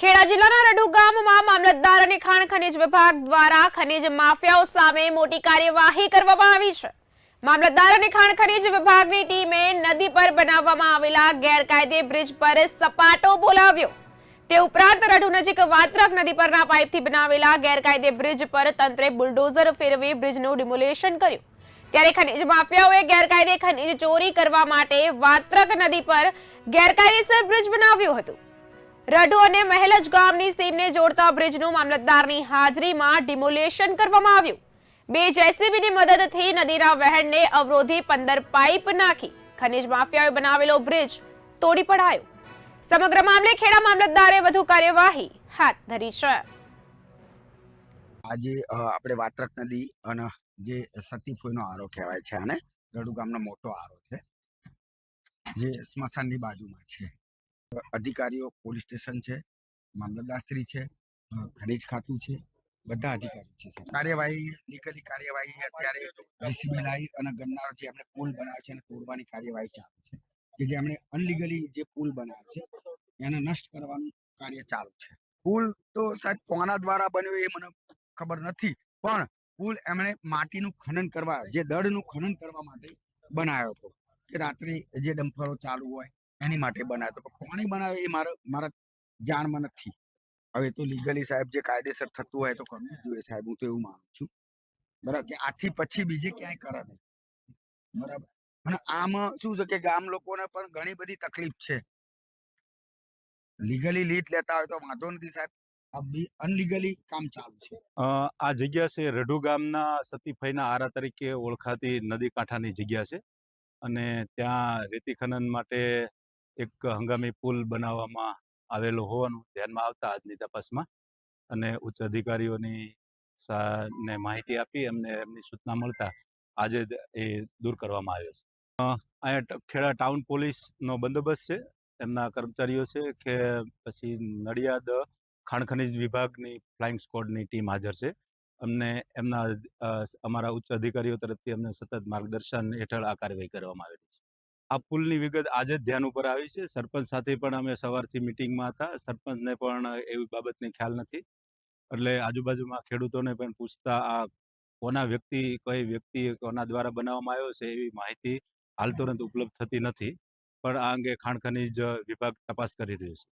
ખેડા જિલ્લાના રડુ ગામમાં મામલતદાર અને ખાણ ખનીજ વિભાગ દ્વારા ખનીજ માફિયાઓ સામે મોટી કાર્યવાહી કરવામાં આવી છે. મામલતદાર અને ખાણ ખનીજ વિભાગની ટીમે નદી પર બનાવવામાં આવેલા ગેરકાયદે બ્રિજ પર સપાટો બોલાવ્યો. તે ઉપરાંત રડુ નજીક વાત્રક નદી પરના પાઇપથી બનાવેલા ગેરકાયદે બ્રિજ પર તંત્રે બુલડોઝર ફેરવી બ્રિજનું ડિમોલેશન કર્યું. ત્યારે ખનીજ માફિયાઓએ ગેરકાયદે ખનીજ ચોરી કરવા માટે વાત્રક નદી પર ગેરકાયદેસર બ્રિજ બનાવ્યું હતું. રડુ અને મહેલજ ગામની સીમને જોડતા બ્રિજનું મામલતદારની હાજરીમાં ડિમોલેશન કરવામાં આવ્યું. બે જેસીબીની મદદથી નદીના વહેણને અવરોધી પંદર પાઇપ નાખી ખનીજ માફિયાએ બનાવેલો બ્રિજ તોડી પડાયો. સમગ્ર મામલે ખેડા મામલતદારે વધુ કાર્યવાહી હાથ ધરી છે. આજે આપણે વાત્રક નદી અને જે સતીફોઈનો આરો કહેવાય છે અને રડુ ગામનો મોટો આરો છે, જે સ્મશાનની બાજુમાં છે. અધિકારીઓ પોલીસ સ્ટેશન છે, મામલતદારશ્રી છે ખનીજ ખાતું છે, બધા અધિકારીઓ છે. કાર્યવાહી લીગલી કાર્યવાહી અત્યારે જીસીબી લાવી અને ગન્નારો જે આપણે પુલ બનાવે છે અને તોડવાની કાર્યવાહી ચાલુ છે. કે જે એમણે અનલીગલી જે પુલ બનાવે છે, એને નષ્ટ કરવાનું કાર્ય ચાલુ છે. પુલ તો સાહેબ કોના દ્વારા બન્યો એ મને ખબર નથી, પણ પુલ એમણે માટીનું ખનન કરવા, જે દળનું ખનન કરવા માટે બનાવ્યો હતો. કે રાત્રે જે ડમ્ફરો ચાલુ હોય એની માટે બનાવ્યો પણ કોણે બનાવ્યો એ મારા મારા જાણમાં નથી. હવે તો લીગલી સાહેબ જે કાયદેસર થતું હોય તો કરવું જ જોઈએ સાહેબ, હું તો એવું માનું છું. બરાબર? કે આથી પછી બીજે ક્યાંય કરે નહીં. બરાબર? અને આમાં શું છે કે ગામ લોકોને પણ ઘણી બધી તકલીફ છે. લીગલી લીટ લેતા હોય તો વાંધો નથી સાહેબ. અનલીગલી કામ ચાલુ છે. આ જગ્યા છે રઢુ ગામના સતીભાઈના આરા તરીકે ઓળખાતી નદી કાંઠાની જગ્યા છે. અને ત્યાં રેતી ખનન માટે એક હંગામી પુલ બનાવવામાં આવેલો હોવાનું ધ્યાનમાં આવતા આજની તપાસમાં અને ઉચ્ચ અધિકારીઓની ને માહિતી આપી એમને એમની સૂચના મળતા આજે એ દૂર કરવામાં આવ્યો છે. અહીંયા ખેડા ટાઉન પોલીસનો બંદોબસ્ત છે. એમના કર્મચારીઓ છે કે પછી નડિયાદ ખાણ ખનીજ વિભાગની ફ્લાઇંગ સ્કોડની ટીમ હાજર છે. અમને એમના અમારા ઉચ્ચ અધિકારીઓ તરફથી અમને સતત માર્ગદર્શન હેઠળ આ કાર્યવાહી કરવામાં આવેલી છે. આ પુલની વિગત આજે જ ધ્યાન ઉપર આવી છે. સરપંચ સાથે પણ અમે સવારથી મિટિંગમાં હતા. સરપંચને પણ એવી બાબતની ખ્યાલ નથી. એટલે આજુબાજુમાં ખેડૂતોને પણ પૂછતા આ કોના વ્યક્તિ, કઈ વ્યક્તિ કોના દ્વારા બનાવવામાં આવ્યો છે એવી માહિતી હાલ તુરંત ઉપલબ્ધ થતી નથી. પણ આ અંગે ખાણ ખનીજ વિભાગ તપાસ કરી રહ્યું છે.